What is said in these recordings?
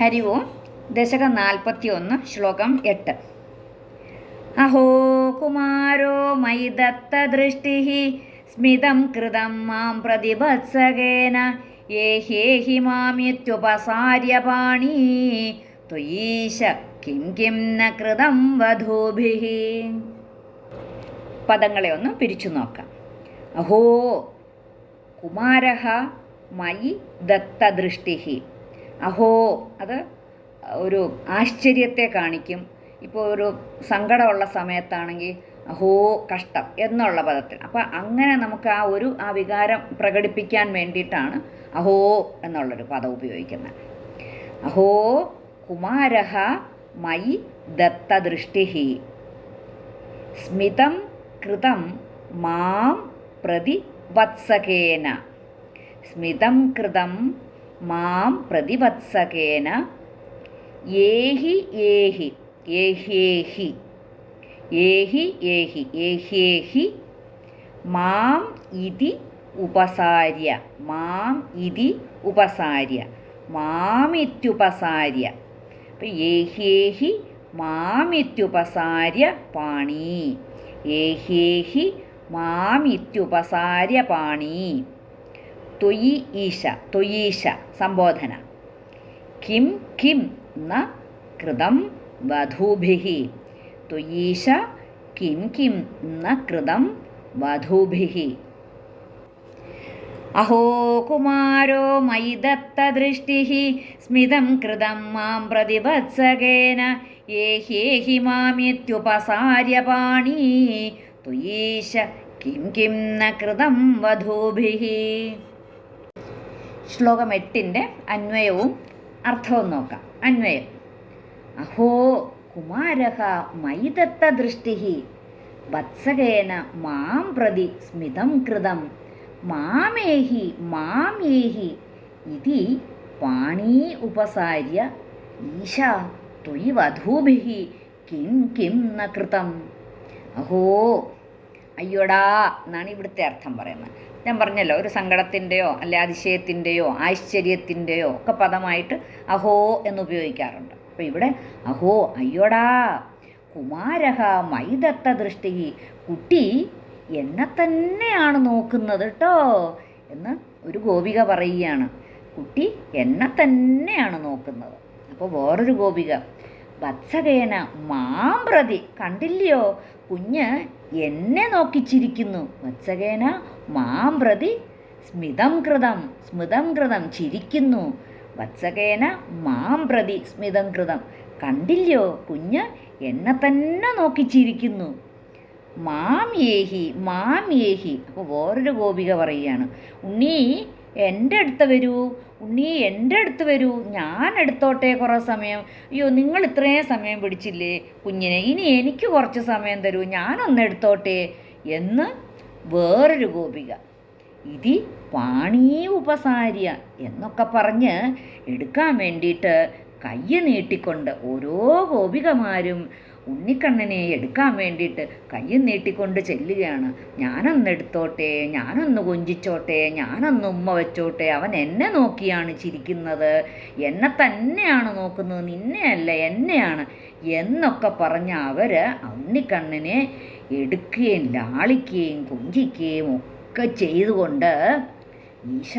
ഹരി ഓം ദശകം നാൽപ്പത്തി ഒന്ന് ശ്ലോകം എട്ട്. അഹോ കുമാരോ മയി ദത്തദൃഷ്ടി സ്മിതം കൃതം മാം പ്രതിഭത്സകേന ഏഹേഹി മാമിത്യുപസാര്യപാണി ത്വയീശ കിം കിം ന കൃതം വധൂഭിः. പദങ്ങളെ ഒന്ന് പിരിച്ചു നോക്കാം. അഹോ കുമാരഹ മയി ദത്തദൃഷ്ടി അഹോ അത് ഒരു ആശ്ചര്യത്തെ കാണിക്കും. ഇപ്പോൾ ഒരു സങ്കടമുള്ള സമയത്താണെങ്കിൽ അഹോ കഷ്ടം എന്നുള്ള പദത്തിൽ. അപ്പോൾ അങ്ങനെ നമുക്ക് ആ ഒരു ആ വികാരം പ്രകടിപ്പിക്കാൻ വേണ്ടിയിട്ടാണ് അഹോ എന്നുള്ളൊരു പദം ഉപയോഗിക്കുന്നത്. അഹോ കുമാരഹ മൈ ദത്തദൃഷ്ടി സ്മിതം കൃതം മാം പ്രതി വത്സകേന സ്മിതം കൃതം മാം പ്രതിവത്സകേന. ഏഹി ഏഹി ഏഹ്യേഹി. ഏഹി ഏഹി ഏഹ്യേഹി. മാം ഇതി ഉപസാര്യ. മാം ഇതി ഉപസാര്യ. മാമിത്യുപസാര്യ. അപ്പം ഏഹ്യേഹി മാമിത്യുപസാര്യ പാണി. ഏഹ്യേഹി മാമിത്യുപസാര്യ പാണി. ത്വയി ഈശ ത്വയീശ സംബോധന. കിം കിം ന കൃതം വധൂഭിः ത്വയീശ കിം കിം ന കൃതം വധൂഭിः അഹോ കുമാരോ മയി ദത്തദൃഷ്ടിः സ്മിതം കൃതം മാം പ്രതിവത്സകേന ഏഹ്യേഹി മാമിത്യുപസാര്യ പാണി തുയീശ കിം കിം ന കൃതം വധൂഭിः ശ്ലോകം എട്ടിന്റെ അന്വയവും അർത്ഥവും നോക്കാം. അന്വയം. അഹോ കുമാരഹ മയിതത്ത ദൃഷ്ടി വത്സകേന മാം പ്രതി സ്മിതം കൃതം മാമേഹി മാമേഹി ഇതി പാണീ ഉപസാര്യ ഈശ ത്വയി വധൂഭി കിം കിം ന കൃതം. അഹോ അയ്യോടാ എന്നാണ് ഇവിടുത്തെ അർത്ഥം പറയുന്നത്. ഞാൻ പറഞ്ഞല്ലോ ഒരു സങ്കടത്തിന്റെയോ അല്ലെ അതിശയത്തിന്റെയോ ആശ്ചര്യത്തിന്റെയോ ഒക്കെ പദമായിട്ട് അഹോ എന്ന് ഉപയോഗിക്കാറുണ്ട്. അപ്പോൾ ഇവിടെ അഹോ അയ്യോടാ കുമാരഹ മൈദത്ത ദൃഷ്ടി കുട്ടി എന്നെ തന്നെയാണ് നോക്കുന്നത് കേട്ടോ എന്ന് ഒരു ഗോപിക പറയുകയാണ്. കുട്ടി എന്നെ തന്നെയാണ് നോക്കുന്നത്. അപ്പോൾ വേറൊരു ഗോപിക വത്സകേന മാം പ്രതി കണ്ടില്ലയോ? കുഞ്ഞ് എന്നെ നോക്കിച്ചിരിക്കുന്നു. വത്സകേന മാം പ്രതി സ്മിതം കൃതം സ്മിതം കൃതം ചിരിക്കുന്നു. വത്സകേന മാം പ്രതി സ്മിതം കൃതം കണ്ടില്ലയോ? കുഞ്ഞ് എന്നെ തന്നെ നോക്കിച്ചിരിക്കുന്നു. മാം ഏഹി മാം ഏഹി അപ്പോൾ വേറൊരു ഗോപിക പറയുകയാണ്. ഉണ്ണി എന്റെ അടുത്ത് വരൂ ഉണ്ണി എന്റെ അടുത്ത് വരൂ ഞാൻ എടുത്തോട്ടെ കുറേ സമയം. അയ്യോ നിങ്ങൾ ഇത്രയും സമയം പിടിച്ചില്ലേ? കുഞ്ഞിനെ ഇനി എനിക്ക് കുറച്ച് സമയം തരൂ ഞാനൊന്ന് എടുത്തോട്ടെ എന്ന് വേറൊരു ഗോപിക. ഇതി പാണീ ഉപസാരിയ എന്നൊക്കെ പറഞ്ഞ് എടുക്കാൻ വേണ്ടിയിട്ട് കയ്യ് നീട്ടിക്കൊണ്ട് ഓരോ ഗോപികമാരും ഉണ്ണിക്കണ്ണനെ എടുക്കാൻ വേണ്ടിയിട്ട് കൈ നീട്ടിക്കൊണ്ട് ചെല്ലുകയാണ്. ഞാനൊന്ന് എടുത്തോട്ടെ ഞാനൊന്ന് കൊഞ്ചിച്ചോട്ടെ ഞാനൊന്ന് ഉമ്മ വെച്ചോട്ടെ അവൻ എന്നെ നോക്കിയാണ് ചിരിക്കുന്നത്. എന്നെ തന്നെയാണ് നോക്കുന്നത് നിന്നെയല്ല എന്നെയാണ് എന്നൊക്കെ പറഞ്ഞ അവർ ഉണ്ണിക്കണ്ണനെ എടുക്കുകയും ലാളിക്കുകയും കൊഞ്ചിക്കുകയും ഒക്കെ ചെയ്തുകൊണ്ട് ഈശ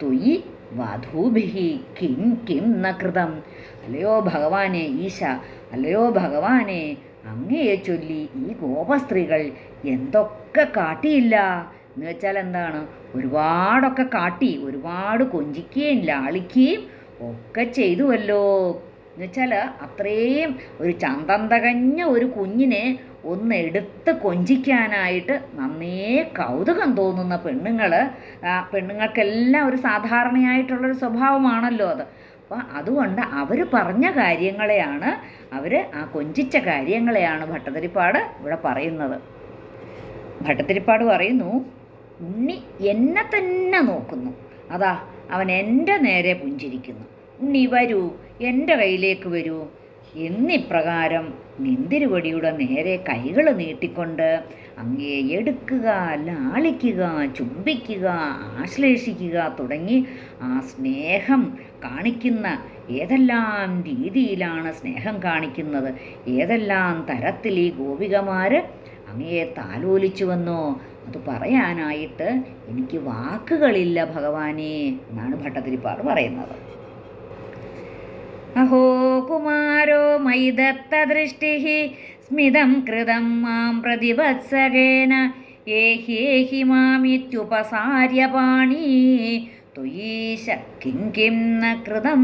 തൊയ് വധൂഭിഹി കിം കിം ന കൃതം. അല്ലയോ ഭഗവാനെ ഈശ അല്ലയോ ഭഗവാനെ അങ്ങയെ ചൊല്ലി ഈ ഗോപസ്ത്രീകൾ എന്തൊക്കെ കാട്ടിയില്ല? എന്ന് വെച്ചാൽ എന്താണ്? ഒരുപാടൊക്കെ കാട്ടി ഒരുപാട് കൊഞ്ചിക്കുകയും ലാളിക്കുകയും ഒക്കെ ചെയ്തുവല്ലോ. എന്ന് വെച്ചാൽ അത്രയും ഒരു ചന്തം തകഞ്ഞ ഒരു കുഞ്ഞിനെ ഒന്ന് എടുത്ത് കൊഞ്ചിക്കാനായിട്ട് നന്നേ കൗതുകം തോന്നുന്ന പെണ്ണുങ്ങൾ പെണ്ണുങ്ങൾക്കെല്ലാം ഒരു സാധാരണയായിട്ടുള്ളൊരു സ്വഭാവമാണല്ലോ അത്. അപ്പോൾ അതുകൊണ്ട് അവർ പറഞ്ഞ കാര്യങ്ങളെയാണ് അവർ ആ കൊഞ്ചിച്ച കാര്യങ്ങളെയാണ് ഭട്ടതിരിപ്പാട് ഇവിടെ പറയുന്നത്. ഭട്ടതിരിപ്പാട് പറയുന്നു ഉണ്ണി എന്നെ തന്നെ നോക്കുന്നു. അതാ അവൻ എന്റെ നേരെ പുഞ്ചിരിക്കുന്നു. ഉണ്ണി വരൂ എന്റെ കയ്യിലേക്ക് വരൂ. എന്നിപ്രകാരം നിന്തിരുവടിയുടെ നേരെ കൈകൾ നീട്ടിക്കൊണ്ട് അങ്ങേ എടുക്കുക ലാളിക്കുക ചുംബിക്കുക ആശ്ലേഷിക്കുക തുടങ്ങി ആ സ്നേഹം കാണിക്കുന്ന ഏതെല്ലാം രീതിയിലാണ് സ്നേഹം കാണിക്കുന്നത് ഏതെല്ലാം തരത്തിൽ ഈ ഗോപികമാർ അങ്ങയെ താലോലിച്ചുവെന്നോ അത് പറയാനായിട്ട് എനിക്ക് വാക്കുകളില്ല ഭഗവാനെ എന്നാണ് ഭട്ടതിരിപ്പാർ പറയുന്നത്. അഹോ കുമാരോ മൈദത്തദൃഷ്ടി സ്മിതം കൃതം മാം പ്രതിവത്സകേന ഏഹ്യേഹി മാമിത്യുപസാര്യ പാണീ ത്വയീശ കിം കിം ന കൃതം